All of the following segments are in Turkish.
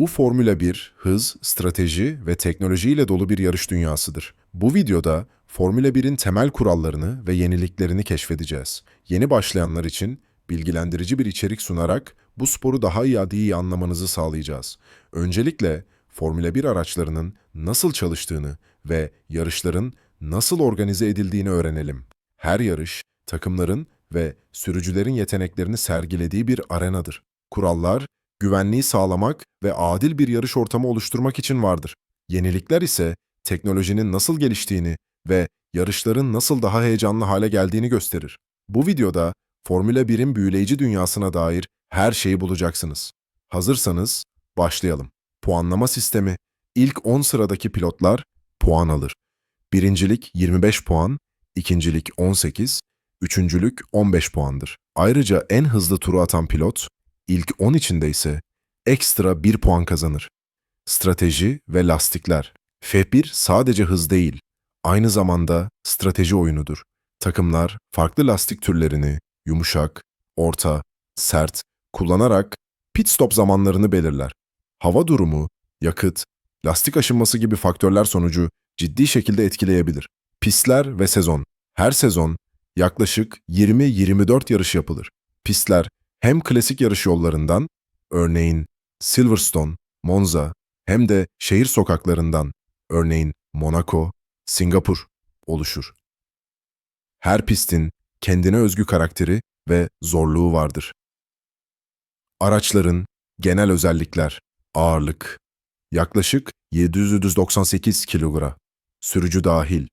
Bu Formula 1, hız, strateji ve teknolojiyle dolu bir yarış dünyasıdır. Bu videoda Formula 1'in temel kurallarını ve yeniliklerini keşfedeceğiz. Yeni başlayanlar için bilgilendirici bir içerik sunarak bu sporu daha iyi iyi anlamanızı sağlayacağız. Öncelikle Formula 1 araçlarının nasıl çalıştığını ve yarışların nasıl organize edildiğini öğrenelim. Her yarış, takımların ve sürücülerin yeteneklerini sergilediği bir arenadır. Kurallar, güvenliği sağlamak ve adil bir yarış ortamı oluşturmak için vardır. Yenilikler ise teknolojinin nasıl geliştiğini ve yarışların nasıl daha heyecanlı hale geldiğini gösterir. Bu videoda Formula 1'in büyüleyici dünyasına dair her şeyi bulacaksınız. Hazırsanız başlayalım. Puanlama sistemi. İlk 10 sıradaki pilotlar puan alır. Birincilik 25 puan, ikincilik 18, üçüncülük 15 puandır. Ayrıca en hızlı turu atan pilot, ilk 10 içinde ise ekstra 1 puan kazanır. Strateji ve lastikler. F1 sadece hız değil, aynı zamanda strateji oyunudur. Takımlar farklı lastik türlerini yumuşak, orta, sert kullanarak pit stop zamanlarını belirler. Hava durumu, yakıt, lastik aşınması gibi faktörler sonucu ciddi şekilde etkileyebilir. Pistler ve sezon. Her sezon yaklaşık 20-24 yarış yapılır. Pistler hem klasik yarış yollarından, örneğin Silverstone, Monza, hem de şehir sokaklarından, örneğin Monaco, Singapur oluşur. Her pistin kendine özgü karakteri ve zorluğu vardır. Araçların genel özellikler, ağırlık, yaklaşık 798 kilogram, sürücü dahil.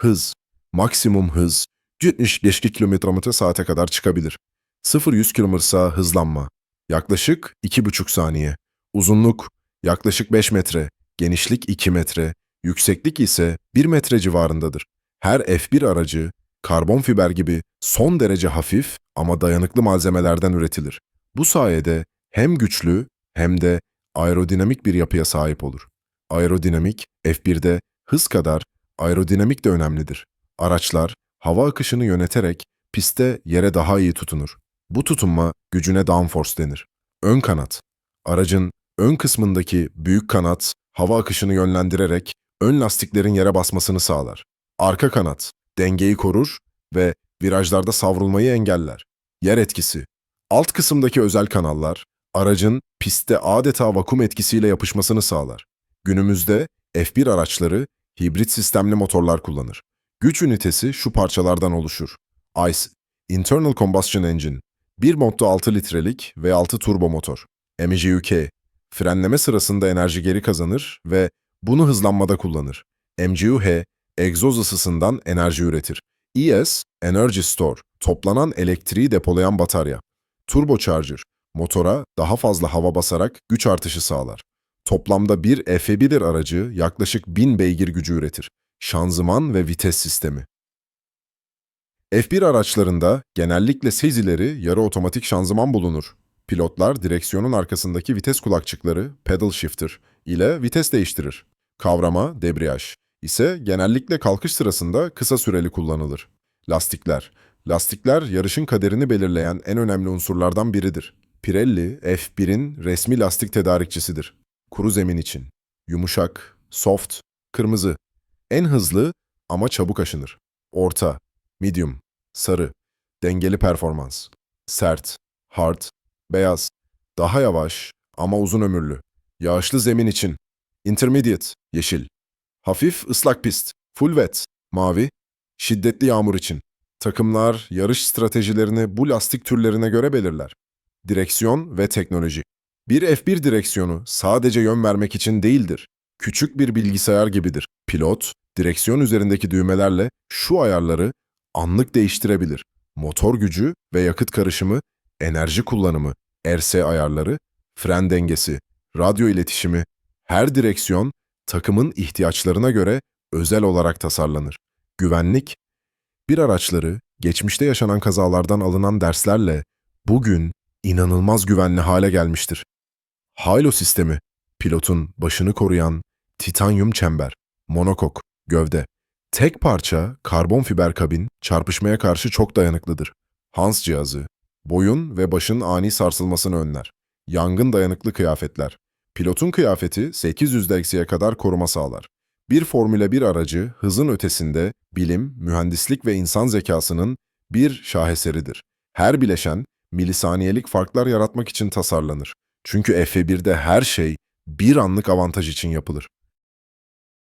Hız, maksimum hız 75 km saate kadar çıkabilir. 0-100 km ise hızlanma, yaklaşık 2,5 saniye. Uzunluk, yaklaşık 5 metre, genişlik 2 metre, yükseklik ise 1 metre civarındadır. Her F1 aracı, karbon fiber gibi son derece hafif ama dayanıklı malzemelerden üretilir. Bu sayede hem güçlü hem de aerodinamik bir yapıya sahip olur. Aerodinamik, F1'de hız kadar aerodinamik de önemlidir. Araçlar hava akışını yöneterek pistte yere daha iyi tutunur. Bu tutunma gücüne downforce denir. Ön kanat. Aracın ön kısmındaki büyük kanat hava akışını yönlendirerek ön lastiklerin yere basmasını sağlar. Arka kanat dengeyi korur ve virajlarda savrulmayı engeller. Yer etkisi. Alt kısımdaki özel kanallar aracın pistte adeta vakum etkisiyle yapışmasını sağlar. Günümüzde F1 araçları hibrit sistemli motorlar kullanır. Güç ünitesi şu parçalardan oluşur. ICE, Internal Combustion Engine, 1.6 litrelik ve 6 turbo motor. MGUK, frenleme sırasında enerji geri kazanır ve bunu hızlanmada kullanır. MGUH, egzoz ısısından enerji üretir. ES, Energy Store, toplanan elektriği depolayan batarya. Turbocharger, motora daha fazla hava basarak güç artışı sağlar. Toplamda bir F1 aracı yaklaşık 1000 beygir gücü üretir. Şanzıman ve vites sistemi. F1 araçlarında genellikle sezileri yarı otomatik şanzıman bulunur. Pilotlar direksiyonun arkasındaki vites kulakçıkları, pedal shifter ile vites değiştirir. Kavrama, debriyaj ise genellikle kalkış sırasında kısa süreli kullanılır. Lastikler. Lastikler yarışın kaderini belirleyen en önemli unsurlardan biridir. Pirelli, F1'in resmi lastik tedarikçisidir. Kuru zemin için. Yumuşak, soft, kırmızı. En hızlı ama çabuk aşınır. Orta, medium, sarı. Dengeli performans. Sert, hard, beyaz. Daha yavaş ama uzun ömürlü. Yağışlı zemin için. Intermediate, yeşil. Hafif ıslak pist, full wet, mavi. Şiddetli yağmur için. Takımlar yarış stratejilerini bu lastik türlerine göre belirler. Direksiyon ve teknoloji. Bir F1 direksiyonu sadece yön vermek için değildir. Küçük bir bilgisayar gibidir. Pilot, direksiyon üzerindeki düğmelerle şu ayarları anlık değiştirebilir. Motor gücü ve yakıt karışımı, enerji kullanımı, RS ayarları, fren dengesi, radyo iletişimi, her direksiyon takımın ihtiyaçlarına göre özel olarak tasarlanır. Güvenlik, bir araçları geçmişte yaşanan kazalardan alınan derslerle bugün inanılmaz güvenli hale gelmiştir. Halo sistemi, pilotun başını koruyan titanyum çember, monokok, gövde. Tek parça karbon fiber kabin çarpışmaya karşı çok dayanıklıdır. Hans cihazı, boyun ve başın ani sarsılmasını önler. Yangın dayanıklı kıyafetler. Pilotun kıyafeti 800 eksiye kadar koruma sağlar. Bir Formula 1 aracı hızın ötesinde bilim, mühendislik ve insan zekasının bir şaheseridir. Her bileşen milisaniyelik farklar yaratmak için tasarlanır. Çünkü F1'de her şey bir anlık avantaj için yapılır.